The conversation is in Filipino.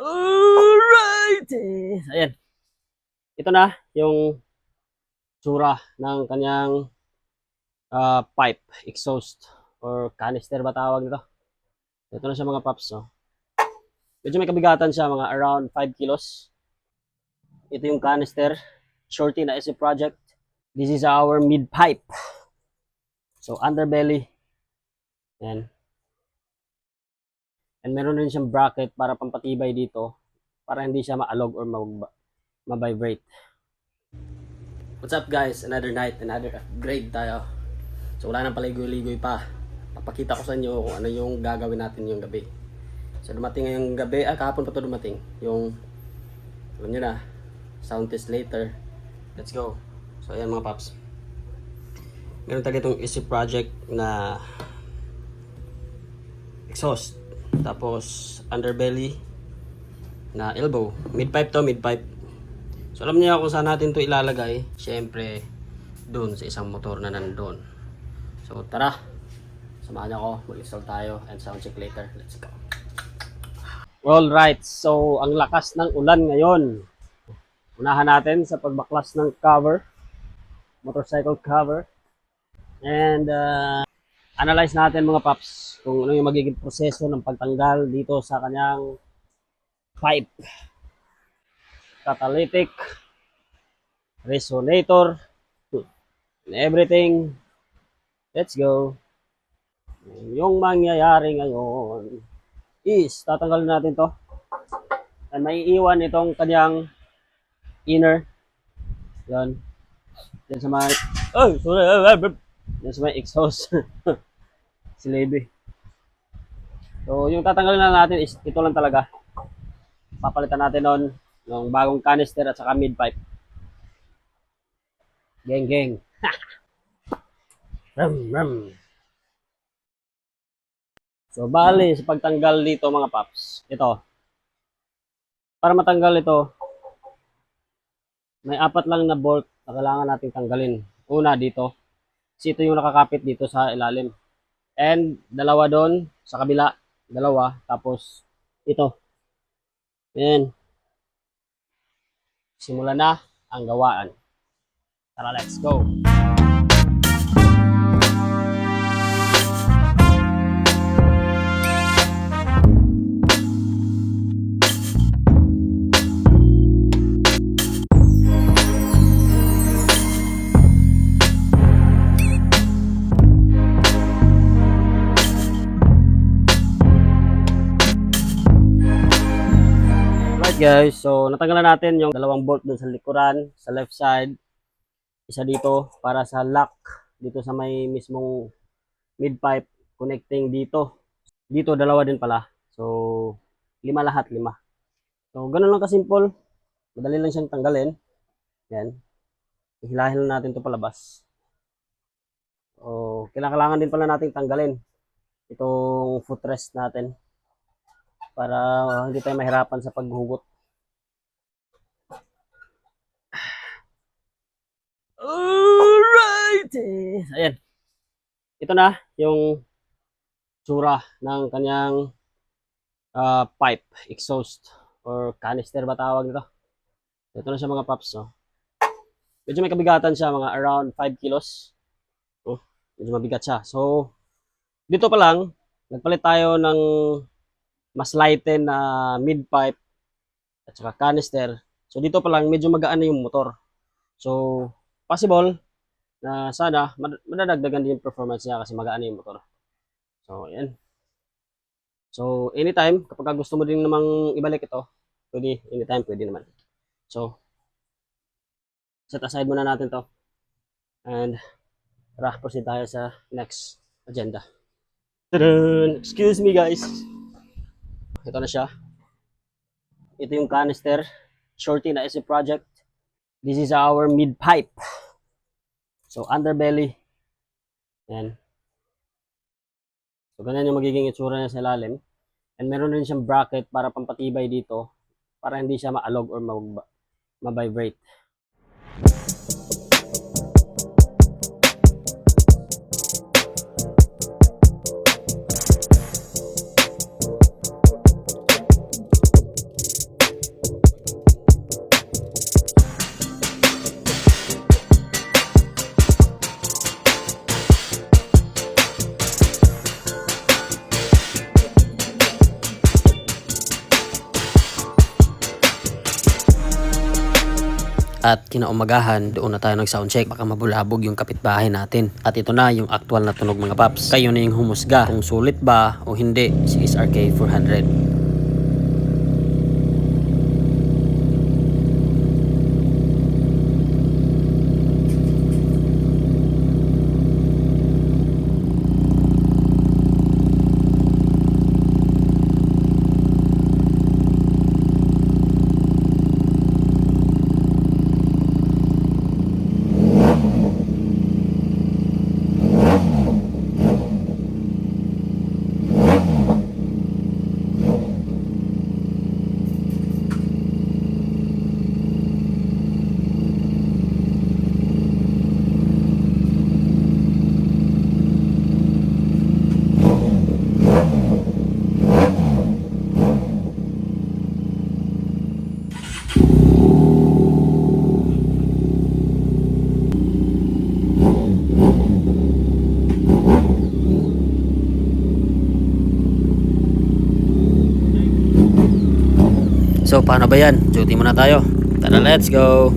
Alright! Ayan. Ito na yung tsura ng kanyang ah, pipe, exhaust, or canister ba tawag nito? Ito na siya mga paps. Oh. Medyo may kabigatan siya, mga around 5 kilos. Ito yung canister, shorty na SC project. This is our mid pipe. So underbelly. Ayan. And meron rin siyang bracket para pampatibay dito para hindi siya maalog or ma-vibrate. What's up guys? Another night, another upgrade tayo. So wala nang paligoy-ligoy pa. Papakita ko sa inyo kung ano yung gagawin natin yung gabi. So dumating ngayong gabi, ah kahapon pa to dumating. Yung, alam nyo na, sound test later. Let's go. So ayan mga paps. Meron tayo itong easy project na exhaust. Tapos underbelly na elbow. Mid pipe to, mid pipe. So alam niyo kung saan natin to ilalagay. Siyempre, doon sa isang motor na nandun. So tara, samahan niyo ako. Mag-install tayo and sound check later. Let's go. Alright, so ang lakas ng ulan ngayon. Unahan natin sa pagbaklas ng cover. Motorcycle cover. And uh, analyze natin mga paps kung ano yung magiging proseso ng pagtanggal dito sa kanyang pipe catalytic resonator and everything let's go yung mangyayari ngayon is tatanggalin natin to and may iwan itong kanyang inner yan yan sa may oh sorry yan sa may exhaust si Lebe. So, yung tatanggalin na natin is ito lang talaga. Papalitan natin nun ng bagong canister at saka mid pipe. Geng geng. ram ram. So, bali sa pagtanggal dito mga paps, ito. Para matanggal ito, may apat lang na bolt na kailangan nating tanggalin. Una dito, kasi ito yung nakakapit dito sa ilalim. And dalawa doon sa kabila, dalawa, tapos ito. Ayan. Simula na ang gawaan. Tara, let's go. Guys, so natanggalan natin yung dalawang bolt dun sa likuran, sa left side. Isa dito para sa lock dito sa may mismong mid pipe connecting dito. Dito dalawa din pala. So lima lahat, lima. So ganun lang kasimple. Madali lang siyang tanggalin. Yan. Hilahin lang natin to palabas. So kailangan din pala nating tanggalin itong footrest natin para hindi tayo mahirapan sa paghugot. Alright! Ayan. Ito na yung tsura ng kanyang ah, pipe, exhaust, or canister ba tawag nito? Ito na siya mga paps. Oh. Medyo may kabigatan siya, mga around 5 kilos. Oh, medyo mabigat siya. So, dito pa lang, nagpalit tayo ng mas lighten na mid pipe at saka canister. So dito pa lang medyo magaan na yung motor. So possible na sana mad- madadagdagan din yung performance niya kasi magaan na yung motor. So yan. So anytime kapag gusto mo din namang ibalik ito, pwede anytime pwede naman. So set aside muna natin to. And tara proceed tayo sa next agenda. Excuse me guys. Ito na siya. Ito yung canister. Shorty na SC project. This is our mid pipe. So underbelly. Yan. So ganyan yung magiging itsura niya sa ilalim. And meron rin siyang bracket para pampatibay dito para hindi siya maalog or mag- ma-vibrate. At kinaumagahan, doon na tayo nag sound check. Baka mabulabog yung kapitbahay natin. At ito na yung actual na tunog mga paps. Kayo na yung humusga kung sulit ba o hindi si SRK 400. So paano ba yan? Duty muna tayo. Tara let's go!